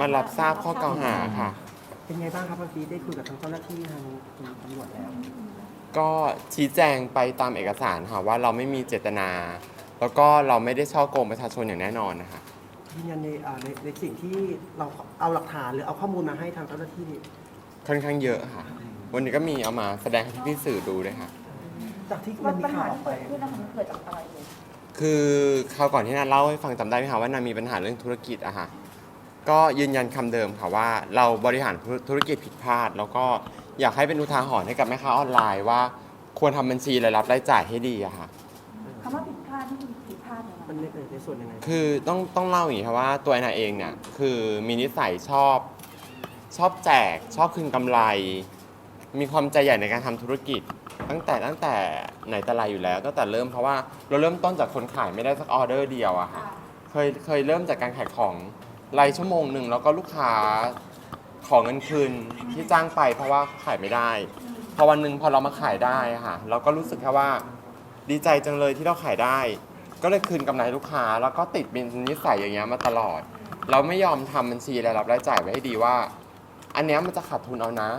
มารับทราบข้อกล่าวหาค่ะ เป็นไงบ้างครับบางทีได้คุยกับทางเจ้าหน้าที่ทางตำรวจแล้ว ก็ชี้แจงไปตามเอกสารค่ะว่าเราไม่มีเจตนา แล้วก็เราไม่ได้ช่อโกงประชาชนอย่างแน่นอนนะคะ ยืนยันในอ่าในในสิ่งที่เราเอาหลักฐานหรือเอาข้อมูลมาให้ทางเจ้าหน้าที่ค่อนข้างเยอะค่ะ วันนี้ก็มีเอามาแสดงให้พี่ๆสื่อดูด้วยค่ะ จากที่มัมันนมีปัญหาข่าวออกที่ไป เกิดขึ้นนะคะมันเกิดจากอะไรเลยคือคราวก่อนที่นาเล่าให้ฟังจำได้ไหมคะว่านามีปัญหาเรื่องธุรกิจอะค่ะ ก็ยืนยันคำเดิมค่ะว่า เราบริหารธุรกิจผิดพลาด แล้วก็อยากให้เป็นอุทาหรณ์ให้กับแม่ค้าออนไลน์ว่าควรทำบัญชีรายรับรายจ่ายให้ดีอะค่ะ คำว่าผิดพลาดนี่คือผิดพลาดยังไงมันในในในส่วนยังไง คือต้องต้องเล่าอย่างนี้ครับว่าตัวแอนนาเองเนี่ยคือมีนิสัยชอบชอบแจก ชอบคืนกำไร มีความใจใหญ่ในการทำธุรกิจ ตั้งแต่ตั้งแต่ไหนแต่ไรอยู่แล้วตั้งแต่เริ่มเพราะว่าเราเริ่มต้นจากคนขายไม่ได้สักออเดอร์เดียวอะค่ะ เคยเคยเริ่มจากการขายของ รายชั่วโมงหนึ่งแล้วก็ลูกค้าขอเงินคืนที่จ้างไปเพราะว่าขายไม่ได้ พอวันหนึ่งพอเรามาขายได้ค่ะ เราก็รู้สึกแค่ว่าดีใจจังเลยที่เราขายได้ ก็เลยคืนกำไรลูกค้า แล้วก็ติดเป็นนิสัยอย่างเงี้ยมาตลอด เราไม่ยอมทำบัญชีรายรับรายจ่ายไว้ให้ดีว่า อันเนี้ยมันจะขาดทุนเอานะ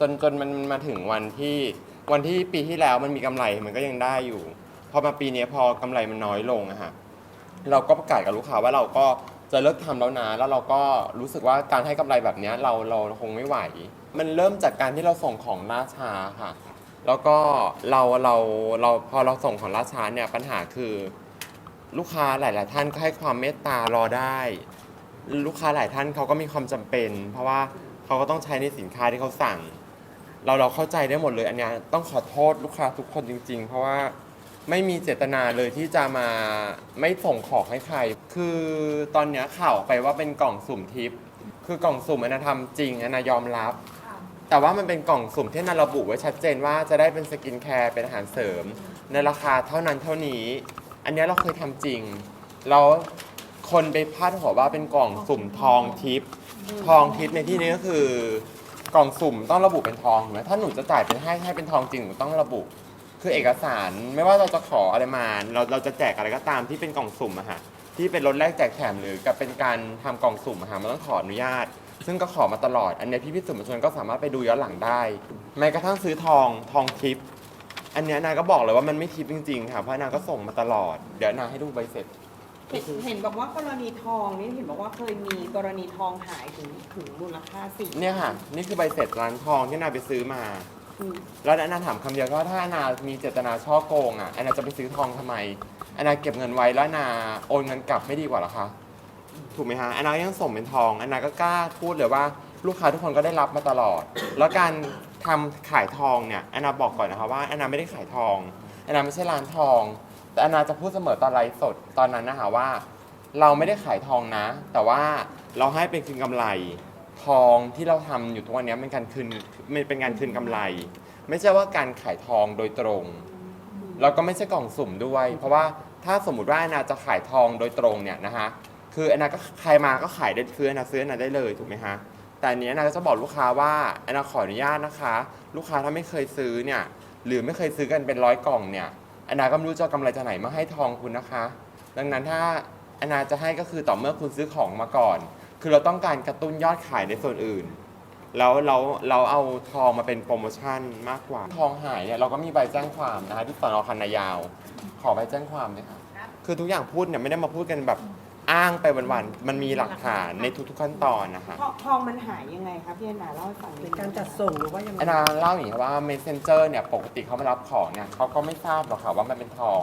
จนจนมันมาถึงวันที่วันที่ปีที่แล้วมันมีกำไรมันก็ยังได้อยู่ พอมาปีนี้พอกำไรมันน้อยลงอะฮะเราก็ประกาศกับลูกค้าว่าเราก็ จะเลิกทำแล้วนะแล้วเราก็รู้สึกว่าการให้กำไรแบบเนี้ยเราเราคงไม่ไหว มันเริ่มจากการที่เราส่งของล่าช้าค่ะ แล้วก็เราเราเราพอเราส่งของล่าช้าเนี่ยปัญหาคือลูกค้าหลาย ๆ ท่านก็ให้ความเมตตารอได้ ลูกค้าหลายท่านเขาก็มีความจำเป็น เพราะว่าเขาก็ต้องใช้ในสินค้าที่เขาสั่ง เราเราเข้าใจได้หมดเลยอันเนี้ยต้องขอโทษลูกค้าทุกคนจริง ๆ เพราะว่า ไม่มีเจตนาเลยที่จะมาไม่ส่งของให้ใคร คือตอนเนี้ยข่าวออกไปว่าเป็นกล่องสุ่มทิป คือกล่องสุ่มอนนะทำจริงอนนะยอมรับ แต่ว่ามันเป็นกล่องสุ่มที่นาระบุไว้ชัดเจนว่าจะได้เป็นสกินแคร์เป็นอาหารเสริม ในราคาเท่านั้นเท่านี้ อันเนี้ยเราเคยทำจริง แล้วคนไปพาดหัวว่าเป็นกล่องสุ่มทองทิป ทองทิปในที่นี้ก็คือกล่องสุ่มต้องระบุเป็นทองถูกไหมถ้าหนูจะจ่ายเป็นให้ให้เป็นทองจริงหนูต้องระบุ คือเอกสารไม่ว่าเราจะขออะไรมา เราเราจะแจกอะไรก็ตามที่เป็นกล่องสุ่มอะฮะที่เป็นรถแรกแจกแถมหรือกับเป็นการทำกล่องสุ่มอะฮะมันต้องขออนุญาต ซึ่งก็ขอมาตลอด อันเนี้ยพี่พี่ๆสื่อมวลชนก็สามารถไปดูย้อนหลังได้แม้กระทั่งซื้อทองทองทิป อันเนี้ยนาก็บอกเลยว่ามันไม่ทิปจริงๆค่ะเพราะนาก็ส่งมาตลอดเดี๋ยวนาให้ดูใบเสร็จ เห็นเห็นบอกว่ากรณีทองนี่เห็นบอกว่าเคยมีกรณีทองหายถึงถึงมูลค่าสี่เนี่ยค่ะ นี่คือใบเสร็จร้านทองที่นาไปซื้อมาอืม แล้วแอนนาถามคำเดียวก็ว่าถ้าแอนนามีเจตนาช่อโกงอะแอนนาจะไปซื้อทองทำไมแอนนาเก็บเงินไว้แล้วแอนนาโอนเงินกลับไม่ดีกว่าเหรอคะถูกไหมฮะแอนนาก็ยังส่งเป็นทองแอนนาก็กล้าพูดเลยว่าลูกค้าทุกคนก็ได้รับมาตลอด แล้วการทำขายทองเนี่ยแอนนาบอกก่อนนะคะว่าแอนนาไม่ได้ขายทองแอนนาไม่ใช่ร้านทอง แต่แอนนาจะพูดเสมอตอนไลฟ์สดตอนนั้นนะคะว่า เราไม่ได้ขายทองนะ แต่ว่าเราให้เป็นคืนกำไร ทองที่เราทำอยู่ทุกวันนี้เป็นการคืนมันเป็นการคืนกำไร ไม่ใช่ว่าการขายทองโดยตรง แล้วก็ไม่ใช่กล่องสุ่มด้วย เพราะว่าถ้าสมมติว่าแอนนาจะขายทองโดยตรงเนี่ยนะฮะคือแอนนาก็ใครมาก็ขายได้คือแอนนาซื้อแอนนาได้เลยถูกไหมฮะแต่อันนี้แอนนาก็จะบอกลูกค้าว่าแอนนาขออนุญาตนะคะ ลูกค้าถ้าไม่เคยซื้อเนี่ยหรือไม่เคยซื้อกันเป็นร้อยกล่องเนี่ยแอนนาก็ไม่รู้จะเอากำไรจากไหนมาให้ทองคุณนะคะ ดังนั้นถ้าแอนนาจะให้ก็คือต่อเมื่อคุณซื้อของมาก่อน คือเราต้องการกระตุ้นยอดขายในส่วนอื่น แล้วเราเราเอาทองมาเป็นโปรโมชั่นมากกว่า ทองหายเนี่ยเราก็มีใบแจ้งความนะคะที่สนคันนายาว ขอใบแจ้งความเลยค่ะ คือทุกอย่างพูดเนี่ยไม่ได้มาพูดกันแบบอ้างไปวันๆ มันมีหลักฐานในทุกๆขั้นตอนนะคะ ทองทองมันหายยังไงครับพี่แอนนาเล่าให้ฟังนิในดการนึงจัดส่งหรือว่ายังไงแอนนาเล่าอย่างนี้ครับว่า messenger เนี่ยปกติเขามารับของเนี่ยเขาก็ไม่ทราบหรอกค่ะว่ามันเป็นทอง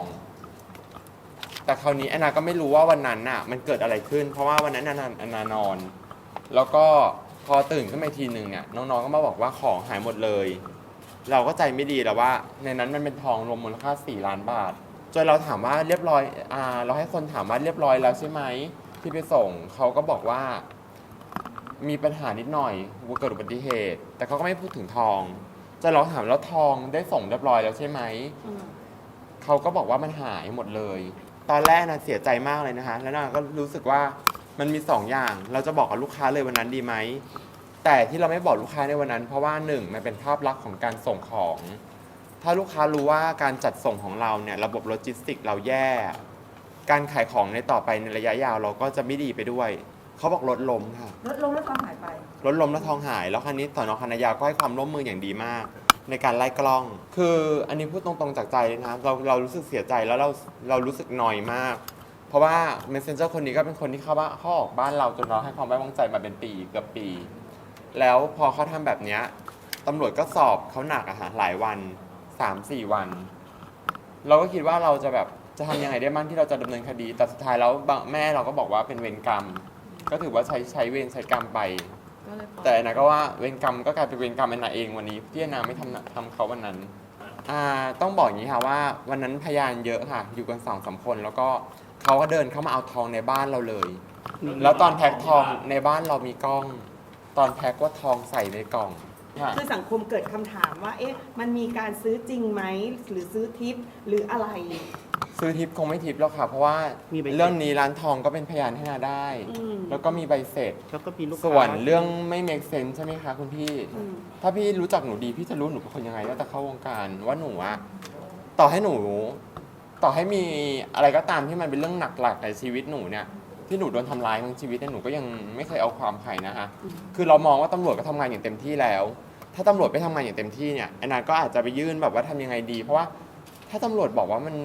แต่คราวนี้แอนนาก็ไม่รู้ว่าวันนั้นน่ะมันเกิดอะไรขึ้น เพราะว่าวันนั้นแอนนาแอนนานอน แล้วก็พอตื่นขึ้นมาอีกทีหนึ่งเนี่ยน้องๆก็มาบอกว่าของหายหมดเลย เราก็ใจไม่ดีแล้วว่า ในนั้นมันเป็นทองรวมมูลค่า 4 ล้านบาท จนเราถามว่าเรียบร้อยอ่าเราให้คนถามว่าเรียบร้อยแล้วใช่ไหมที่ไปส่งเขาก็บอกว่า มีปัญหานิดหน่อยเกิดอุบัติเหตุ แต่เขาก็ไม่พูดถึงทองจนเราถามแล้วทองได้ส่งเรียบร้อยแล้วใช่ไหมอืมเขาก็บอกว่ามันหายหมดเลย ตอนแรกนะเสียใจมากเลยนะคะ แล้วนาก็รู้สึกว่ามันมีสองอย่าง เราจะบอกกับลูกค้าเลยวันนั้นดีไหม แต่ที่เราไม่บอกลูกค้าในวันนั้น เพราะว่าหนึ่งมันเป็นภาพลักษณ์ของการส่งของ ถ้าลูกค้ารู้ว่าการจัดส่งของเราเนี่ยระบบโลจิสติกเราแย่ การขายของในต่อไปในระยะยาวเราก็จะไม่ดีไปด้วย เขาบอกรถล้มค่ะรถลงแล้วทองหายไปรถล้มแล้วทองหาย แล้วคันนี้สอนอคณะยาวก็ให้ความร่วมมืออย่างดีมาก ในการไล่กล้อง คืออันนี้พูดตรงๆจากใจเลยนะเราเรารู้สึกเสียใจแล้วเราเรารู้สึกหน่อยมาก เพราะว่า messenger คนนี้ก็เป็นคนที่เข้าบ้านเข้าออกบ้านเราจนเราให้ความไว้วางใจมาเป็นปีเกือบปี แล้วพอเขาทำแบบเนี้ยตำรวจก็สอบเขาหนักอะฮะหลายวันสามสี่วัน เราก็คิดว่าเราจะแบบจะทำยังไงได้บ้างที่เราจะดำเนินคดี แต่สุดท้ายแล้วบางแม่เราก็บอกว่าเป็นเวรกรรม ก็ถือว่าใช้ใช้เวรใช้กรรมไป ก็เลยปล่อยแต่แอนนาก็ว่าเวรกรรมก็กลายเป็นเวรกรรมแอนนาเองวันนี้ที่แอนนาไม่ทำทำเขาวันนั้นอ่าต้องบอกอย่างนี้ค่ะว่าวันนั้นพยานเยอะค่ะ อยู่กันสองสามคน แล้วก็เขาก็เดินเข้ามาเอาทองในบ้านเราเลย แล้วตอนแพ็คทองในบ้านเรามีกล้อง ตอนแพ็คว่าทองใส่ในกล่อง ค่ะคือสังคมเกิดคำถามว่า เอ๊ะ มันมีการซื้อจริงไหม หรือซื้อทิปหรืออะไร ซื้อทิปคงไม่ทิปแล้วค่ะ เพราะว่ามีใบเสร็จ เรื่องนี้ร้านทองก็เป็นพยานให้นาได้ อืม แล้วก็มีใบเสร็จ แล้วก็มีลูกค้าส่วนเรื่องไม่ make sense ใช่ไหมคะคุณพี่ อืม ถ้าพี่รู้จักหนูดี พี่จะรู้หนูเป็นคนยังไงตั้งแต่เข้าวงการว่าหนูอะต่อให้หนู ต่อให้มีอะไรก็ตามที่มันเป็นเรื่องหนักหลักในชีวิตหนูเนี่ย ที่หนูโดนทำร้ายทั้งชีวิตเนี่ยหนูก็ยังไม่เคยเอาความใครนะคะคือเรามองว่าตำรวจก็ทำงานอย่างเต็มที่แล้ว ถ้าตำรวจไม่ทำงานอย่างเต็มที่เนี่ยแอนนาก็อาจจะไปยื่นแบบว่าทำยังไงดี เพราะว่าถ้าตำรวจบอกว่ามัน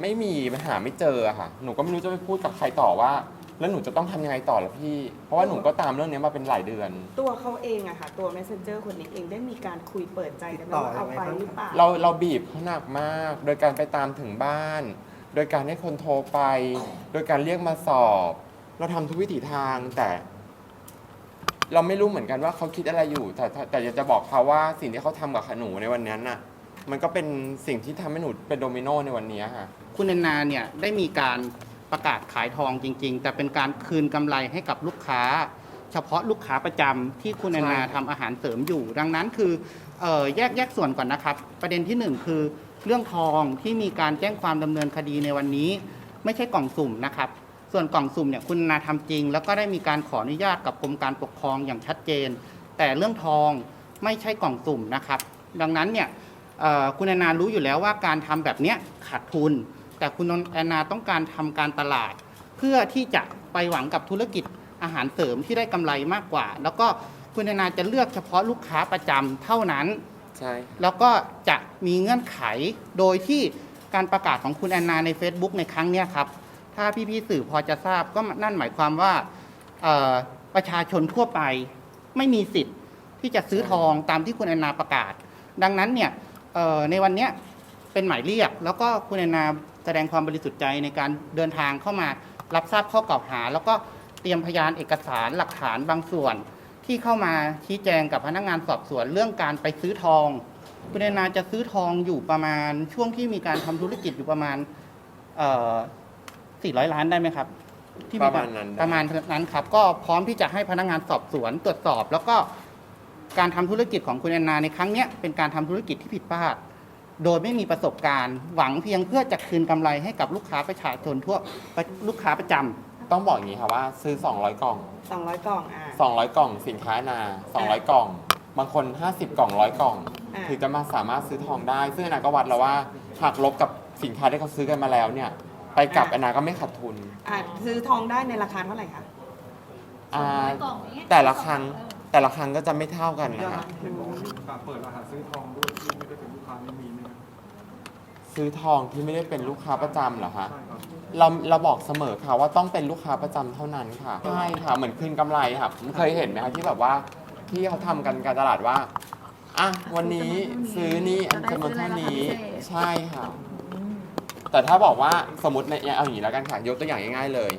ไม่มีมันหาไม่เจออะค่ะ หนูก็ไม่รู้จะไปพูดกับใครต่อว่า แล้วหนูจะต้องทำยังไงต่อล่ะพี่ เพราะว่าหนูก็ตามเรื่องนี้มาเป็นหลายเดือน ตัวเขาเองอะค่ะ ตัว messenger คนนี้เองได้มีการคุยเปิดใจกันไหมว่าเอาไปหรือเปล่า เราเราบีบเขาหนักมาก โดยการไปตามถึงบ้าน โดยการให้คนโทรไป โดยการเรียกมาสอบ เราทำทุกวิถีทางแต่ เราไม่รู้เหมือนกันว่าเขาคิดอะไรอยู่ แต่แต่แต่อยากจะบอกเขาว่าสิ่งที่เขาทำกับหนูในวันนั้นน่ะ มันก็เป็นสิ่งที่ทำให้หนูเป็นโดมิโนในวันนี้ค่ะ คุณแอนนาเนี่ยได้มีการประกาศขายทองจริง ๆ แต่เป็นการคืนกำไรให้กับลูกค้า เฉพาะลูกค้าประจำที่คุณแอนนาใช่ ทำอาหารเสริมอยู่ ดังนั้นคือเอ่อแยกแยกส่วนก่อนนะครับ ประเด็นที่หนึ่งคือเรื่องทองที่มีการแจ้งความดำเนินคดีในวันนี้ ไม่ใช่กล่องสุ่มนะครับ ส่วนกล่องสุ่มเนี่ยคุณแอนนาทำจริง แล้วก็ได้มีการขออนุญาตกับกรมการปกครองอย่างชัดเจน แต่เรื่องทองไม่ใช่กล่องสุ่มนะครับ ดังนั้นเนี่ยเอ่อคุณแอนนารู้อยู่แล้วว่าการทำแบบเนี้ยขาดทุน แต่คุณแอนนาต้องการทำการตลาด เพื่อที่จะไปหวังกับธุรกิจอาหารเสริมที่ได้กำไรมากกว่า แล้วก็คุณแอนนาจะเลือกเฉพาะลูกค้าประจำเท่านั้นใช่แล้วก็จะมีเงื่อนไขโดยที่การประกาศของคุณแอนนาใน Facebook ในครั้งเนี้ยครับ ถ้าพี่ๆสื่อพอจะทราบก็นั่นหมายความว่าประชาชนทั่วไปไม่มีสิทธิ์ที่จะซื้อทองตามที่คุณแอนนาประกาศ ดังนั้นเนี่ยในวันนี้เป็นหมายเรียก แล้วก็คุณแอนนาแสดงความบริสุทธิ์ใจในการเดินทางเข้ามารับทราบข้อกล่าวหา แล้วก็เตรียมพยานเอกสารหลักฐานบางส่วน ที่เข้ามาชี้แจงกับพนักงานสอบสวนเรื่องการไปซื้อทอง คุณแอนนาจะซื้อทองอยู่ประมาณช่วงที่มีการทำธุรกิจอยู่ประมาณ 400 ล้านได้ไหมครับที่ประมาณนั้นได้ประมาณนั้นครับ ก็พร้อมที่จะให้พนักงานสอบสวนตรวจสอบ แล้วก็การทำธุรกิจของคุณแอนนาในครั้งเนี้ยเป็นการทำธุรกิจที่ผิดพลาด โดยไม่มีประสบการณ์ หวังเพียงเพื่อจะคืนกำไรให้กับลูกค้าประชาชนทั่วลูกค้าประจำต้องบอกอย่างนี้ค่ะว่า ซื้อ 200 กล่อง 200 กล่องอะ200 กล่องสินค้านา 200 กล่อง บางคน 50 กล่องร้อยกล่องอ่าถึงจะมาสามารถซื้อทองได้ ซึ่งแอนนาก็วัดแล้วว่าหากลบกับสินค้าที่เขาซื้อกันมาแล้วเนี่ย ไปกลับแอนนาก็ไม่ขาดทุนอะซื้อทองได้ในราคาเท่าไหร่คะอ่าแต่ละครั้งแต่ละครั้งก็จะไม่เท่ากันนะคะเห็นบอกว่ามีการเปิดรหัสซื้อทองด้วยที่ไม่ได้เป็นลูกค้านี่มีไหมครับซื้อทองที่ไม่ได้เป็นลูกค้าประจำเหรอคะ ใช่ครับ เราเราบอกเสมอค่ะว่าต้องเป็นลูกค้าประจำเท่านั้นค่ะใช่ค่ะเหมือนคืนกำไรค่ะเคยเห็นไหมคะที่แบบว่าที่เขาทำกันการตลาดว่าอะวันนี้ซื้อนี่อันจำนวนเท่านี้ใช่ค่ะ แต่ถ้าบอกว่าสมมติในเอาอย่างนี้แล้วกันค่ะยกตัวอย่างง่ายๆเลย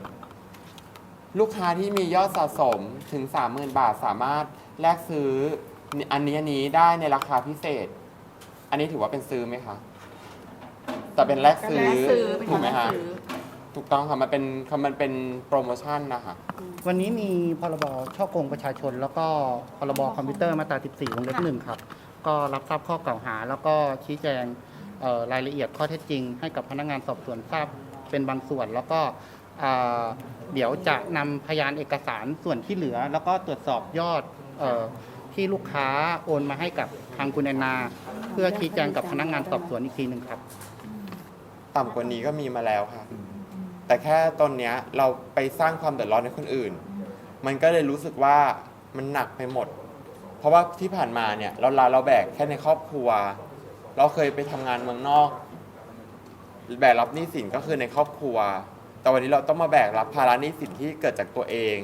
ลูกค้าที่มียอดสะสมถึง 30,000 บาทสามารถแลกซื้ออันนี้อันนี้ได้ในราคาพิเศษ อันนี้ถือว่าเป็นซื้อไหมคะแต่เป็นแลกซื้อแลกซื้อเป็นถูกไหมการแลคะกซื้อถูกต้องค่ะมันเป็นมันเป็นโปรโมชั่นนะคะวันนี้มีพรบช่อโกงประชาชน แล้วก็พรบคอมพิวเตอร์มาตรา 14วงเล็บหนึ่งครับ ก็รับทราบข้อกล่าวหา แล้วก็ชี้แจงเอ่อ รายละเอียดข้อเท็จจริง ให้กับพนักงานสอบสวนทราบเป็นบางส่วน แล้วก็เอ่อเดี๋ยวจะนำพยานเอกสารส่วนที่เหลือ แล้วก็ตรวจสอบยอดเออที่ลูกค้าโอนมาให้กับทางคุณแอนนา เพื่อชี้แจงกับพนักงานสอบสวนอีกทีหนึ่งครับ ต่ำกว่านี้ก็มีมาแล้วค่ะ แต่แค่ตอนเนี้ยเราไปสร้างความเดือดร้อนให้คนอื่น มันก็เลยรู้สึกว่ามันหนักไปหมด เพราะว่าที่ผ่านมาเนี่ยเราลาเราแบกแค่ในครอบครัว เราเคยไปทำงานเมืองนอก แบกรับหนี้สินก็คือในครอบครัว แต่วันนี้เราต้องมาแบกรับภาระหนี้สินที่เกิดจากตัวเอง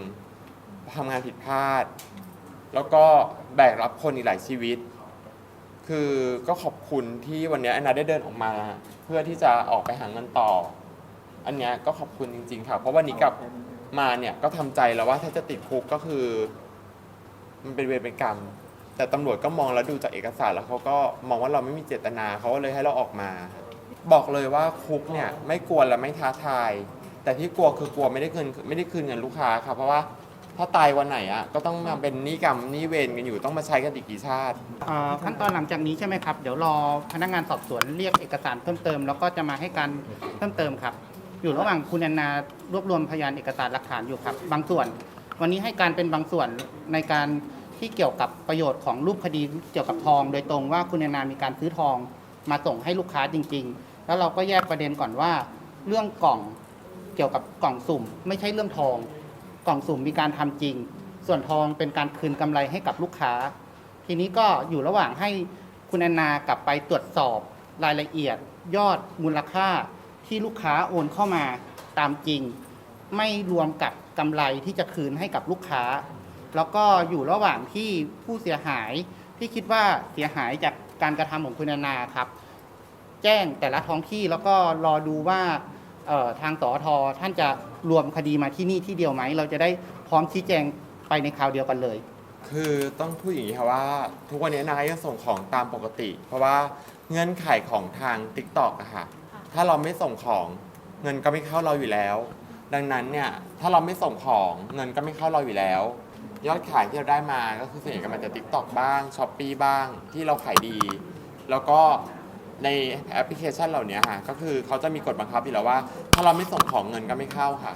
ทำงานผิดพลาด แล้วก็แบกรับคนอีกหลายชีวิต คือก็ขอบคุณที่วันนี้แอนนาได้เดินออกมา เพื่อที่จะออกไปหาเงินต่อ อันเนี้ยก็ขอบคุณจริง ๆ ค่ะ เพราะวันนี้กลับมาเนี่ยก็ทำใจแล้วว่าถ้าจะติดคุกก็คือ มันเป็นเวรเป็นกรรม แต่ตำรวจก็มองแล้วดูจากเอกสารแล้วเขาก็มองว่าเราไม่มีเจตนาเขาก็เลยให้เราออกมา บอกเลยว่าคุกเนี่ยไม่กลัวและไม่ท้าทาย แต่ที่กลัวคือกลัวไม่ได้คืนไม่ได้คืนเงินลูกค้าค่ะเพราะว่าถ้าตายวันไหนอะก็ต้องมาเป็นหนี้กรรมหนี้เวรกันอยู่ต้องมาใช้กันอีกกี่ชาติ เอ่อขั้นตอนหลังจากนี้ใช่ไหมครับ เดี๋ยวรอพนักงานสอบสวนเรียกเอกสารเพิ่มเติม แล้วก็จะมาให้การเพิ่มเติมครับ อยู่ระหว่างคุณแอนนารวบรวมพยานเอกสารหลักฐานอยู่ครับ บางส่วน วันนี้ให้การเป็นบางส่วนในการ ที่เกี่ยวกับประโยชน์ของรูปคดีเกี่ยวกับทอง โดยตรงว่าคุณแอนนามีการซื้อทองมาส่งให้ลูกค้าจริง ๆ แล้วเราก็แยกประเด็นก่อนว่า เรื่องกล่องเกี่ยวกับกล่องสุ่ม ไม่ใช่เรื่องทอง กล่องสุ่มมีการทำจริง ส่วนทองเป็นการคืนกำไรให้กับลูกค้า ทีนี้ก็อยู่ระหว่างให้คุณแอนนากลับไปตรวจสอบรายละเอียด ยอดมูลค่าที่ลูกค้าโอนเข้ามาตามจริง ไม่รวมกับกำไรที่จะคืนให้กับลูกค้า แล้วก็อยู่ระหว่างที่ผู้เสียหายที่คิดว่าเสียหายจากการกระทำของคุณแอนนาครับ แจ้งแต่ละท้องที่แล้วก็รอดูว่าเอ่อทางสอทอท่านจะรวมคดีมาที่นี่ที่เดียวไหม เราจะได้พร้อมชี้แจงไปในคราวเดียวกันเลย คือต้องพูดอย่างนี้ค่ะว่า ทุกวันนี้นายยังส่งของตามปกติ เพราะว่าเงื่อนไขของทาง t ิ k t o k อะค่ะถ้าเราไม่ส่งของเงินก็ไม่เข้าเราอยู่แล้ว ดังนั้นเนี่ยถ้าเราไม่ส่งของเงินก็ไม่เข้าเราอยู่แล้ว ยอดขายที่เราได้มาก็คือส่วนใหญ่ก็มาจากทิกตอกบ้างช้อปปีบ้างที่เราขายดี แล้วก็ในแอปพลิเคชันเหล่านี้ค่ะก็คือเขาจะมีกฎบังคับอยู่แล้วว่า ถ้าเราไม่ส่งของเงินก็ไม่เข้าค่ะ